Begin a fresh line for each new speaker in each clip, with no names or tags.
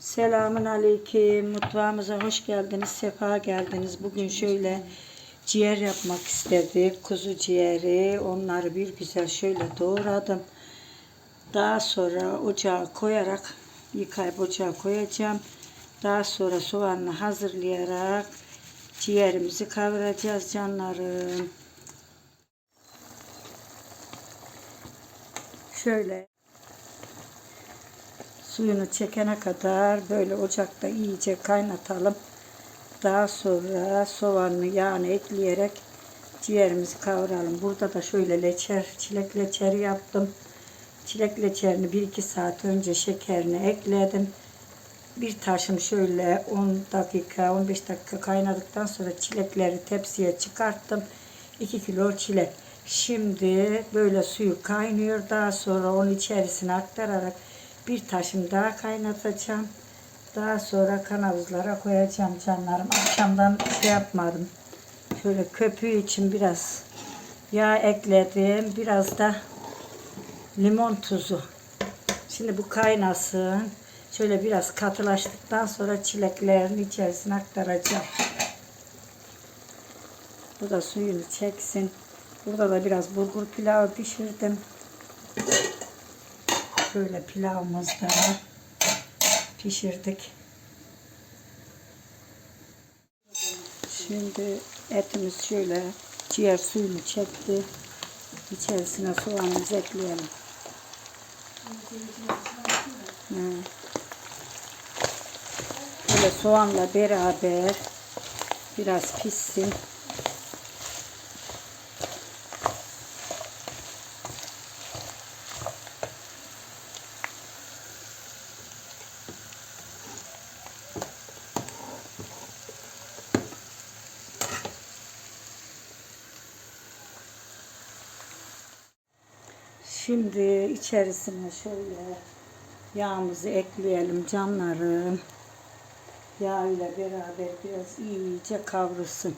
Selamun Aleyküm. Mutfağımıza hoş geldiniz, sefa geldiniz. Bugün şöyle ciğer yapmak istedik. Kuzu ciğeri. Onları bir güzel şöyle doğradım. Daha sonra ocağa koyarak yıkayıp ocağa koyacağım. Daha sonra soğanını hazırlayarak ciğerimizi kavuracağız canlarım. Şöyle suyunu çekene kadar böyle ocakta iyice kaynatalım. Daha sonra soğanını yağını ekleyerek ciğerimizi kavuralım. Burada da şöyle leçer, çilek leçeri yaptım. Çilek leçerini 1-2 saat önce şekerini ekledim. Bir taşım şöyle 10 dakika, 15 dakika kaynadıktan sonra çilekleri tepsiye çıkarttım. 2 kilo çilek. Şimdi böyle suyu kaynıyor. Daha sonra onun içerisine aktararak bir taşım daha kaynatacağım. Daha sonra kanavuzlara koyacağım canlarım. Akşamdan şey yapmadım. Şöyle köpüğü için biraz yağ ekledim. Biraz da limon tuzu. Şimdi bu kaynasın. Şöyle biraz katılaştıktan sonra çileklerin içerisine aktaracağım. Bu da suyunu çeksin. Burada da biraz bulgur pilavı pişirdim. Şöyle pilavımızı da pişirdik. Şimdi etimiz şöyle ciğer suyunu çekti. İçerisine soğanımızı ekleyelim. Böyle soğanla beraber biraz pişsin. Şimdi içerisine şöyle yağımızı ekleyelim canlarım. Yağ ile beraber biraz iyice kavrulsun.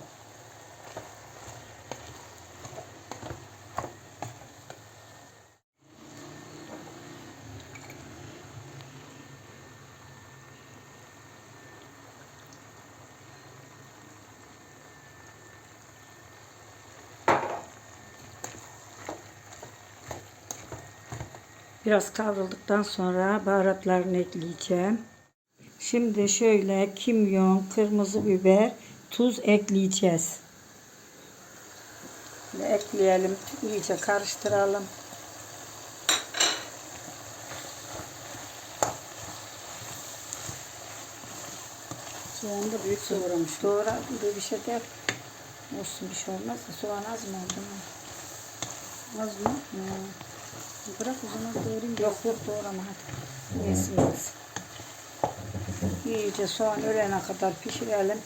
Biraz kavrulduktan sonra baharatlarını ekleyeceğim. Şimdi şöyle kimyon, kırmızı biber, tuz ekleyeceğiz. Böyle ekleyelim, iyice karıştıralım.
Soğanı da büyük doğramış.
Doğra, bir şey de olsun bir şey olmaz soğan az mı oldu mu?
Az mı?
Hmm.
Bırak o zaman doğrayayım.
Yok yok doğrama hadi. Yesin yesin. İyice soğan ölene kadar pişirelim.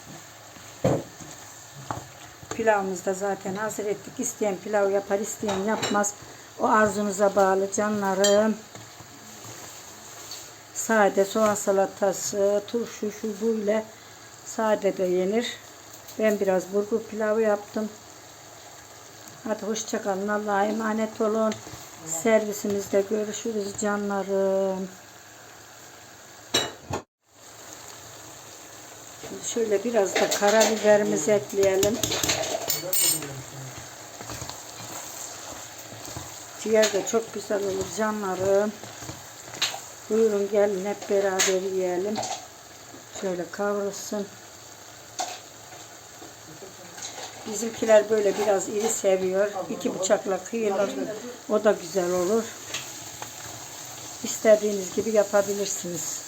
Pilavımızı da zaten hazır ettik. İsteyen pilav yapar, isteyen yapmaz. O arzunuza bağlı canlarım. Sade soğan salatası, turşu, şu bu ile sade de yenir. Ben biraz burgu pilavı yaptım. Hadi hoşçakalın. Allah'a emanet olun. Servisimizde görüşürüz canlarım. Şöyle biraz da karabiberimizi ekleyelim. Ciğer de çok güzel olur canlarım. Buyurun gelin hep beraber yiyelim. Şöyle kavrulsun. Bizimkiler böyle biraz iri seviyor. İki bıçakla kıyılır. O da güzel olur. İstediğiniz gibi yapabilirsiniz.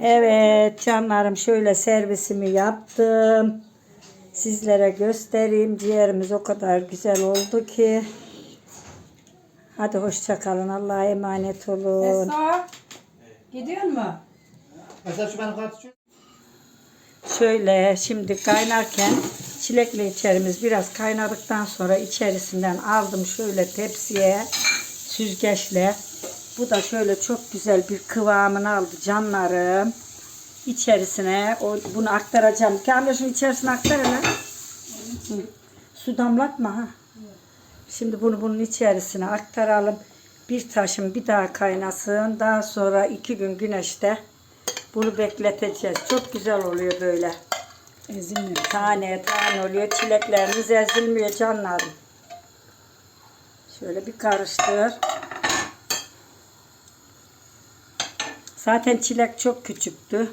Evet canlarım şöyle servisimi yaptım. Sizlere göstereyim. Ciğerimiz o kadar güzel oldu ki. Hadi hoşça kalın. Allah'a emanet olun.
Esra. Gidiyor mu?
Mesela şu benim.
Şöyle şimdi kaynarken çilekli içerimiz biraz kaynadıktan sonra içerisinden aldım şöyle tepsiye süzgeçle. Bu da şöyle çok güzel bir kıvamını aldı canlarım. İçerisine o, bunu aktaracağım. Kamil şunu içerisine aktar hele. Su damlatma ha. Şimdi bunu bunun içerisine aktaralım. Bir taşım bir daha kaynasın. Daha sonra iki gün güneşte Bunu bekleteceğiz. Çok güzel oluyor böyle.
Ezilmiyor.
Tane tane oluyor. Çileklerimiz ezilmiyor canlarım. Şöyle bir karıştır. Zaten çilek çok küçüktü.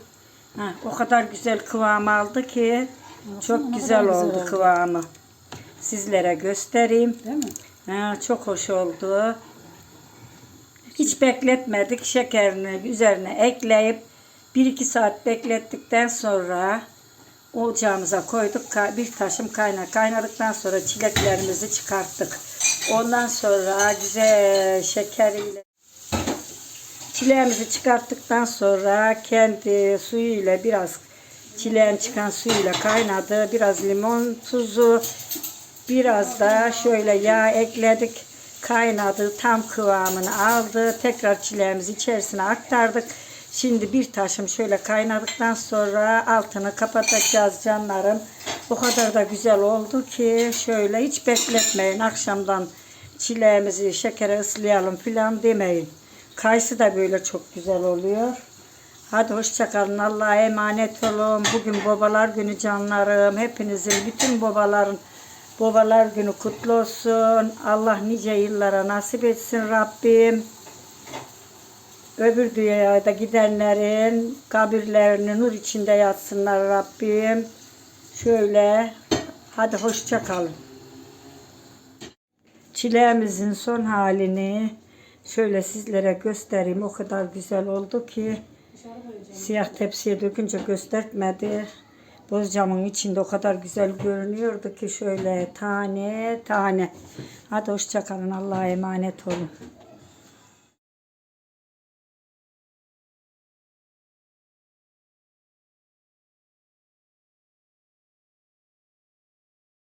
Ha, o kadar güzel kıvam aldı ki çok
ne
güzel
güzel
oldu
oldu.
kıvamı. Sizlere göstereyim.
Değil mi?
Ha, çok hoş oldu. Hiç bekletmedik. Şekerini üzerine ekleyip 1-2 saat beklettikten sonra ocağımıza koyduk. Bir taşım kaynar. Kaynadıktan sonra çileklerimizi çıkarttık. Ondan sonra güzel şekeriyle çileğimizi çıkarttıktan sonra kendi suyuyla biraz çileğin çıkan suyuyla kaynadı. Biraz limon tuzu, Biraz da şöyle yağ ekledik. Kaynadı. Tam kıvamını aldı. Tekrar çileğimizi içerisine aktardık. Şimdi bir taşım şöyle kaynadıktan sonra altını kapatacağız canlarım. O kadar da güzel oldu ki şöyle hiç bekletmeyin. Akşamdan çileğimizi şekere ıslayalım filan demeyin. Kayısı da böyle çok güzel oluyor. Hadi hoşçakalın. Allah'a emanet olun. Bugün babalar günü canlarım. Hepinizin, bütün babaların babalar günü kutlu olsun. Allah nice yıllara nasip etsin Rabbim. Öbür dünyaya gidenlerin kabirlerini nur içinde yatsınlar Rabbim. Şöyle hadi hoşçakalın. Çileğimizin son halini şöyle sizlere göstereyim. O kadar güzel oldu ki siyah tepsiye dökünce göstermedi. Bozcamın içinde o kadar güzel görünüyordu ki şöyle tane tane. Hadi hoşçakalın. Allah'a emanet olun.